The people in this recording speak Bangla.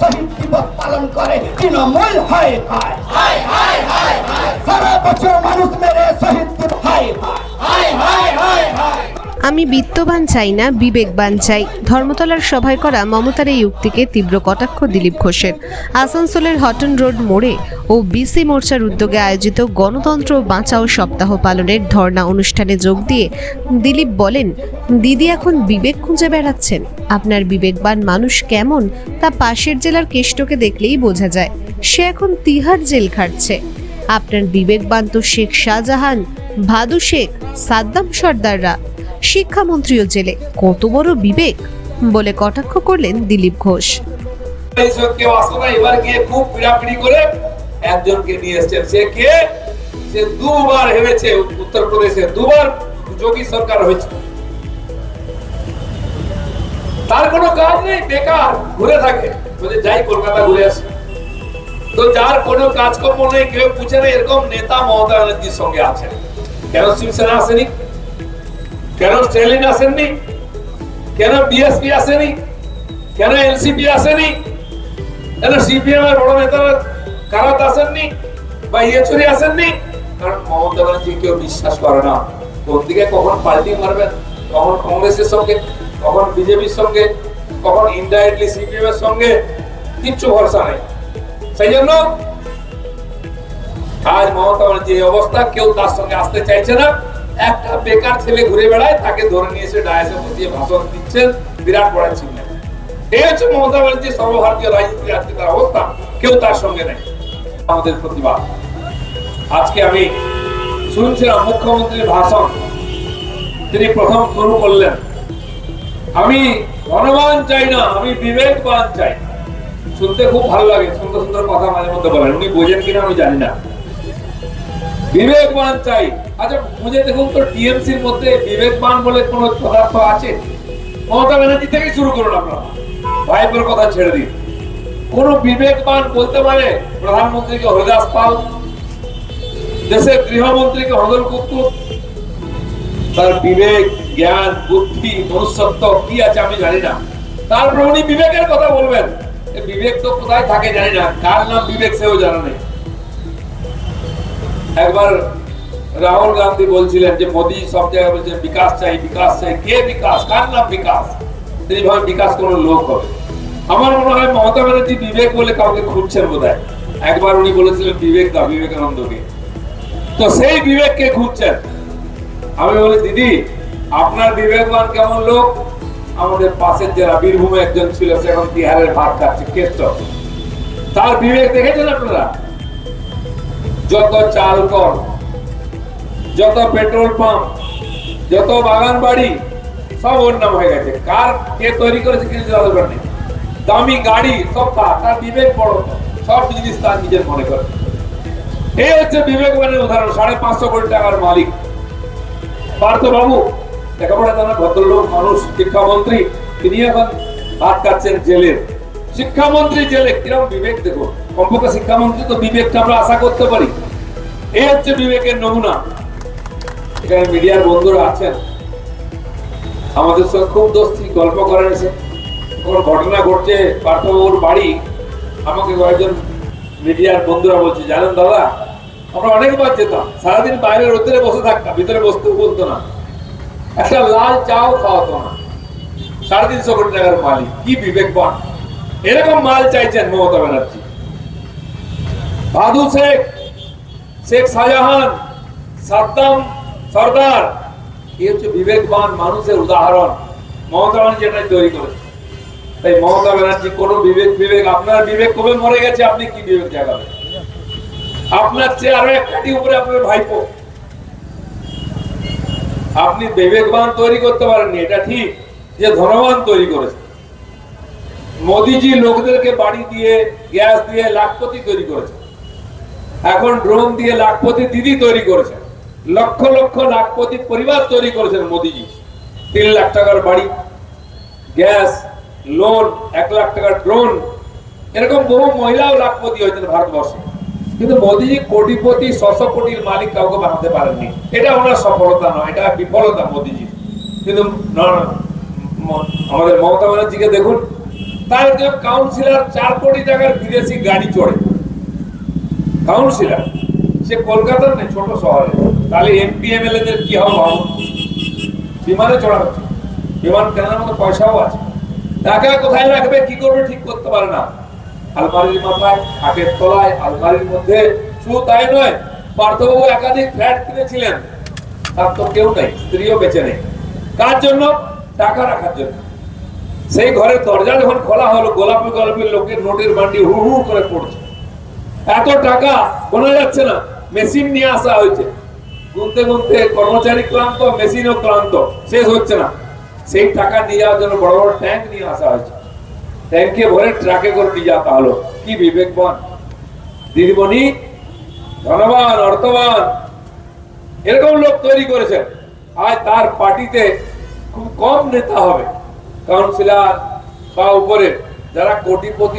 শহীদ দিবস পালন করে তৃণমূল হয় হয়। সারা বছর মানুষ মেরে শহীদ দিবস। হয় হয়। আমি বিত্তবান চাই না, বিবেকবান চাই। ধর্মতলার সভায় করা মমতার এই উক্তিকে তীব্র কটাক্ষ দিলীপ ঘোষের। আসানসোলের হটন রোড মোড়ে ও বিসি মোর্চার উদ্যোগে আয়োজিত গণতন্ত্র বাঁচাও সপ্তাহ পালনের ধর্ণা অনুষ্ঠানে যোগ দিয়ে দিলীপ বলেন, দিদি এখন বিবেক খুঁজে বেড়াচ্ছেন। আপনার বিবেকবান মানুষ কেমন তা পাশের জেলার কেষ্টকে দেখলেই বোঝা যায়। সে এখন তিহার জেল খাটছে। আপনার বিবেকবান তো শেখ শাহজাহান, ভাদু শেখ, সাদ্দাম সর্দাররা। শিক্ষামন্ত্রীও জেলে। কত বড় বিবেক বলে কটাক্ষ করলেন দিলীপ ঘোষ। এবার গিয়ে খুব পিড়াপিড়ি করে একজনকে নিয়ে এসছেন। সে কে? সে দুবার হেরেছে উত্তরপ্রদেশে, দুবার যোগী সরকার হয়েছে। তার কোনো কাজ নেই, বেকার, ঘুরে থাকে। বলে যাই কলকাতা ঘুরে আসি। তো যার কোনো কাজকর্ম নেই, কেউ পুছে না এরকম নেতা মমতা ব্যানার্জির সঙ্গে আছেন। কেন শিবসেনা আসেনি? কেন স্ট্যালিন আসেননি? কেন বিএসপি আসেনি? কেন এনসিপি আসেনি? কেন সিপিএম এর বড় নেতারা কারাত আসেননি? বা ইয়েচুরি আসেননি? কারণ মমতা ব্যানার্জি কেউ বিশ্বাস করে না। কোন দিকে কখন পাল্টি মারবেন? কখন কংগ্রেসের সঙ্গে? কখন বিজেপির সঙ্গে? কখন ইনডাইরেক্টলি সিপিএম এর সঙ্গে? কিচ্ছু ভরসা নেই। সেই জন্য আজ মমতা ব্যানার্জি অবস্থা কেউ তার সঙ্গে আসতে চাইছে না। একটা বেকার ছেলে ঘুরে বেড়ায়, তাকে ধরে নিয়ে এসে ডায়াসে বসিয়ে ভাষণ দিচ্ছেন বিরাট বড় চিহ্ন এই হচ্ছে মমতা ব্যানার্জি সর্বভারতীয় রাজনীতির আজকে তার অবস্থা। কেউ তার সঙ্গে নেই। আমাদের প্রতিবাদ। আজকে আমি শুনছিলাম মুখ্যমন্ত্রীর ভাষণ। তিনি প্রথম শুরু করলেন। আমি ধনবান চাই না, আমি বিবেকবান চাই। শুনতে খুব ভালো লাগে, সুন্দর সুন্দর কথা মাঝে মধ্যে বলেন। উনি বোঝেন কিনা আমি জানি না। বিবেকবান চাই। আচ্ছা বুঝে দেখুন তো, টিএমসির মধ্যে বিবেকবান বলে কোন পদার্থ আছে? মমতা ব্যানার্জি থেকে শুরু করুন আপনারা। ভাইপোর কথা ছেড়ে দিন। কোন বিবেকবান বলতে পারে প্রধানমন্ত্রীকে হরিদাস পাল, দেশের গৃহমন্ত্রীকে হরদল কুত্তুর তার বিবেক, জ্ঞান, বুদ্ধি, মনুষ্যত্ব কি আছে আমি জানি না। তারপর উনি বিবেকের কথা বলবেন। বিবেক তো কোথায় থাকে জানি না। কার নাম বিবেক সেও জানা নেই একবার রাহুল গান্ধী বলছিলেন যে মোদি সব জায়গায় বলছেন, বিকাশ চাই বিকাশ চাই। কে বিকাশ? কার নাম বিকাশ? তিনি ভাবেন বিকাশ কোন লোক হবে। আমার মনে হয় মমতা ব্যানার্জি বিবেক বলে কাউকে খুঁজছেন বোধ একবার উনি বলেছিলেন বিবেক দা, বিবেকানন্দকে। তো সেই বিবেককে খুঁজছেন। আমি বলি, দিদি, আপনার বিবেকবান কেমন লোক? আমাদের পাশের জেলা বীরভূমে একজন ছিল, সে এখন বিহারের ভাত খাচ্ছে, কেষ্ট। তার বিবেক দেখেছেন আপনারা? যত চাল কল যত পেট্রোল পাম্প, যত বাগান বাড়ি, সব ওর নাম হয়ে গেছে। কার কে তৈরি করেছে কিছু দরকার নেই। দামি গাড়ি, সব তার তার বিবেক বড়। সব জিনিস তার নিজের মনে করে। এই হচ্ছে বিবেকবানের উদাহরণ, সাড়ে পাঁচশো কোটি টাকার মালিক। পার্থ বাবু লেখাপড়া জানা ভদ্রলোক, মানুষ, শিক্ষামন্ত্রী, তিনি এখন হাত কাটছেন জেলের। শিক্ষামন্ত্রী জেলে কীরকম বিবেক দেখো কমপক্ষে শিক্ষামন্ত্রী তো বিবেকটা আমরা আশা করতে পারি। এই হচ্ছে বিবেকের নমুনা। এখানে মিডিয়ার বন্ধুরা আছেন। আমাদের সঙ্গে খুব দোস্তি, গল্প কোনো ঘটনা ঘটছে পার্থবাবুর বাড়ি। আমাকে কয়েকজন মিডিয়ার বন্ধুরা বলছে, জানেন দাদা, আমরা অনেকবার যেতাম। সারাদিন বাইরে রোদ্রে বসে থাকতাম, ভিতরে বসতেও বলতো না। একটা লাল চাও খাওয়াতো না। সাড়ে তিনশো কোটি টাকার মালিক, কি বিবেকবান। এরকম মাল চাইছেন মমতা ব্যানার্জি। ভাদু শেখ শেখ শাহজাহান, সাদ্দাম, সর্দার। এই হচ্ছে বিবেকবান মানুষের উদাহরণ। মমতা ব্যানার্জি এটাই তৈরি করেছে। তাই মমতা ব্যানার্জি, কোনো বিবেক বিবেক আপনার বিবেক কবে মরে গেছে, আপনি কি বিবেক জাগাবেন? আপনার চেয়ে আরও এক কাটি উপরে আপনার ভাইপো। আপনি বিবেকবান তৈরি করতে পারেননি, এটা ঠিক যে ধনবান তৈরি করেছে। মোদিজি লোকদেরকে বাড়ি দিয়ে, গ্যাস দিয়ে লাখপতি তৈরি করেছে। এখন ড্রোন দিয়ে লাখপতি দিদি তৈরি করেছে লক্ষ লক্ষ লাখপতি পরিবার তৈরি করেছেন মোদিজি। তিন লাখ টাকার বাড়ি, গ্যাস, লোন, এক লাখ টাকার ড্রোন। এরকম বহু মহিলাও লাখপতি হয়েছেন ভারতবর্ষে। কিন্তু মোদিজি কোটিপতি, ছশো কোটির মালিক কাউকে বানাতে পারেননি। এটা ওনার সফলতা নয়, এটা বিফলতা মোদিজি কিন্তু আমাদের মমতা ব্যানার্জিকে দেখুন, তার একজন কাউন্সিলর চার কোটি টাকার বিদেশি গাড়ি চড়ে। কাউন্সিলর। সে কলকাতার নেই, ছোট শহরে। তাহলে এমপি এমএলএ দের কি হবে ভাবুন বিমানে চড়া হচ্ছে। বিমান কেনার মতো পয়সাও আছে। টাকা কোথায় রাখবে? কি করবে? ঠিক করতে পারে না। আলমারির মাথায়, খাটের তলায়, আলমারির মধ্যে। শুধু তাই নয়, পার্থবাবু একাধিক ফ্ল্যাট কিনেছিলেন। তার তো কেউ নেই, স্ত্রীও বেঁচে নেই। কার জন্য? টাকা রাখার জন্য। সেই ঘরের দরজা যখন খোলা হলো গোলাপি গোলাপি লোকের নোটের বান্ডি হু হু করে পড়ছে। এত টাকা গোনা যাচ্ছে না, মেশিন নিয়ে আসা হয়েছে। গুনতে গুনতে কর্মচারী ক্লান্ত, মেশিনও ক্লান্ত, শেষ হচ্ছে না। সেই টাকা নিয়ে যাওয়ার জন্য বড় বড় ট্যাঙ্ক নিয়ে আসা হয়েছে। ট্যাঙ্কে ভরে ট্রাকে করে নিয়ে যাওয়া হলো। কি বিবেকবান। দিদিমণি ধনবান অর্থবান। এরকম লোক তৈরি করেছেন। আজ তার পার্টিতে খুব কম নেতা হবে। কাউন্সিলর বা উপরে যারা কোটিপতি